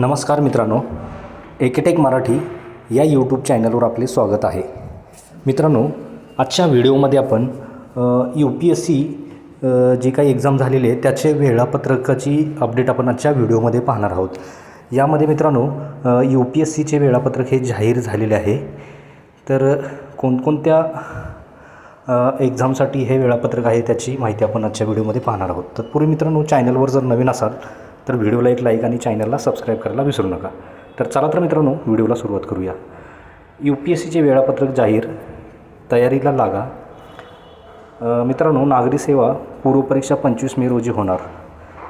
नमस्कार मित्रांनो एकेटेक मराठी या यूट्यूब चॅनलवर आपले स्वागत आहे. मित्रांनो आजच्या व्हिडिओमध्ये आपण यू पी एस सी जी काही एक्झाम झालेली आहे त्याचे वेळापत्रकाची अपडेट आपण आजच्या व्हिडिओमध्ये पाहणार आहोत. यामध्ये मित्रांनो यू पी एस सीचे वेळापत्रक हे जाहीर झालेले आहे. तर कोणकोणत्या एक्झामसाठी हे वेळापत्रक आहे त्याची माहिती आपण आजच्या व्हिडिओमध्ये पाहणार आहोत. तत्पूर्वी मित्रांनो चॅनलवर जर नवीन असाल तर व्हिडिओला एक लाईक आणि चॅनलला सबस्क्राईब करायला विसरू नका. तर चला तर मित्रांनो व्हिडिओला सुरुवात करूया. यू पी एस सीचे वेळापत्रक जाहीर तयारीला लागा. मित्रांनो नागरी सेवा पूर्वपरीक्षा पंचवीस मे रोजी होणार.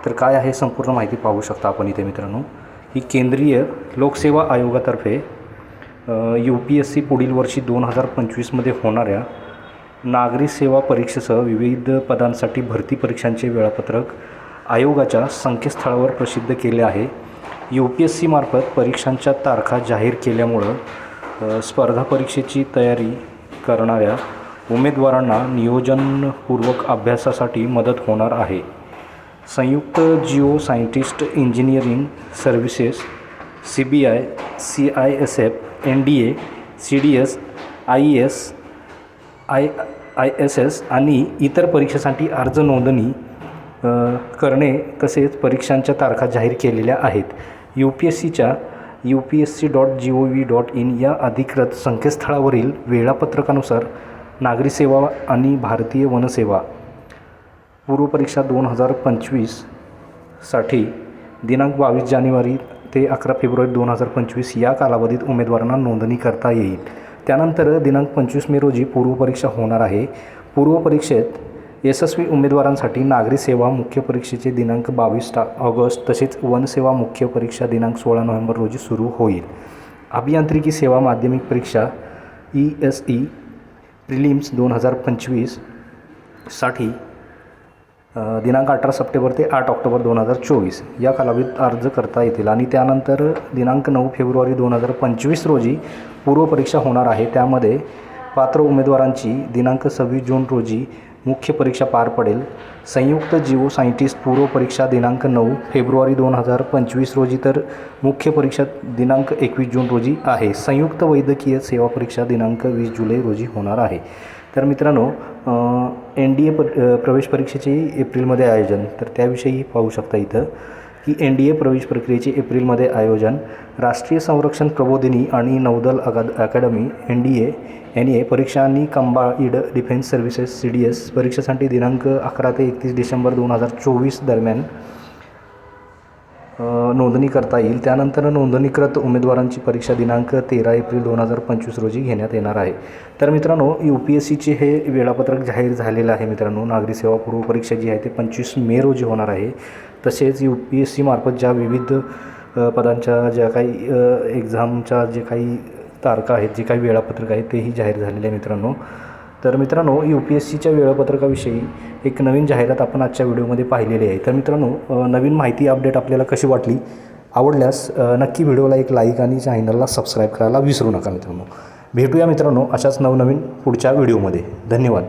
तर काय आहे संपूर्ण माहिती पाहू शकता आपण इथे मित्रांनो. ही केंद्रीय लोकसेवा आयोगातर्फे यू पी एस सी पुढील वर्षी दोन हजार पंचवीसमध्ये होणाऱ्या नागरी सेवा परीक्षेसह विविध पदांसाठी भरती परीक्षांचे वेळापत्रक आयोगाच्या संकेतस्थळावर प्रसिद्ध केले आहे. यू पी एस सीमार्फत परीक्षांच्या तारखा जाहीर केल्यामुळं स्पर्धा परीक्षेची तयारी करणाऱ्या उमेदवारांना नियोजनपूर्वक अभ्यासासाठी मदत होणार आहे. संयुक्त geo scientist engineering services C B I C I S F N D A C D S I S I I S S आणि इतर परीक्षेसाठी अर्ज नोंदणी करणे तसेच परीक्षांच्या तारखा जाहीर केलेल्या आहेत. यू पी एस सीच्या U P S C dot G O V dot in या अधिकृत संकेतस्थळावरील वेळापत्रकानुसार नागरी सेवा आणि भारतीय वनसेवा पूर्वपरीक्षा दोन हजार पंचवीससाठी दिनांक बावीस जानेवारी ते अकरा फेब्रुवारी दोन हजार पंचवीस या कालावधीत उमेदवारांना नोंदणी करता येईल. त्यानंतर दिनांक पंचवीस मे रोजी पूर्वपरीक्षा होणार आहे. पूर्वपरीक्षेत यशस्वी उमेदवारांसाठी नागरी सेवा मुख्य परीक्षेचे दिनांक बावीस टा ऑगस्ट तसेच वनसेवा मुख्य परीक्षा दिनांक सोळा नोव्हेंबर रोजी सुरू होईल. अभियांत्रिकी सेवा माध्यमिक परीक्षा ई एस ई प्रिलिम्स दोन हजार पंचवीससाठी दिनांक अठरा सप्टेंबर ते आठ ऑक्टोबर दोन हजार चोवीस. या कालावधीत अर्ज करता येतील आणि त्यानंतर दिनांक नऊ फेब्रुवारी दोन हजार पंचवीस रोजी पूर्वपरीक्षा होणार आहे. त्यामध्ये पात्र उमेदवारांची दिनांक सव्वीस जून रोजी मुख्य परीक्षा पार पडेल. संयुक्त जिओ सायंटिस्ट पूर्व परीक्षा दिनांक नऊ फेब्रुवारी दोन हजार पंचवीस रोजी तर मुख्य परीक्षा दिनांक एकवीस जून रोजी आहे. संयुक्त वैद्यकीय सेवा परीक्षा दिनांक वीस जुलै रोजी होणार आहे. तर मित्रांनो एन डी ए प प्रवेश परीक्षेचेही एप्रिलमध्ये आयोजन तर त्याविषयी पाहू शकता इथं. की एन डी ए प्रवेश प्रक्रियेचे एप्रिलमध्ये आयोजन. राष्ट्रीय संरक्षण प्रबोधिनी आणि नौदल अकाद academy N D A N A परीक्षा आणि combined defence services C D S परीक्षेसाठी दिनांक अकरा ते एकतीस डिसेंबर दोन हजार चोवीस दरम्यान नोंदणी करता येईल. त्यानंतर नोंदणीकृत उमेदवारांची परीक्षा दिनांक तेरा एप्रिल दोन हजार पंचवीस रोजी घेण्यात येणार आहे. तर मित्रांनो यू पी एस सीचे हे वेळापत्रक जाहीर झालेलं आहे मित्रांनो. नागरी सेवा पूर्व परीक्षा जी आहे ते पंचवीस मे रोजी होणार आहे. तसेच यू पी एस सीमार्फत ज्या विविध पदांच्या ज्या काही एक्झामच्या जे काही तारखा आहेत जे काही वेळापत्रक आहे तेही जाहीर झालेले आहे मित्रांनो. तर मित्रांनो यू पी एस सीच्या वेळापत्रकाविषयी एक नवीन जाहिरात आपण आजच्या व्हिडिओमध्ये पाहिलेली आहे. तर मित्रांनो नवीन माहिती अपडेट आपल्याला कशी वाटली आवडल्यास नक्की व्हिडिओला एक लाईक आणि चॅनलला सबस्क्राईब करायला विसरू नका मित्रांनो. भेटूया मित्रांनो अशाच नवनवीन पुढच्या व्हिडिओमध्ये. धन्यवाद.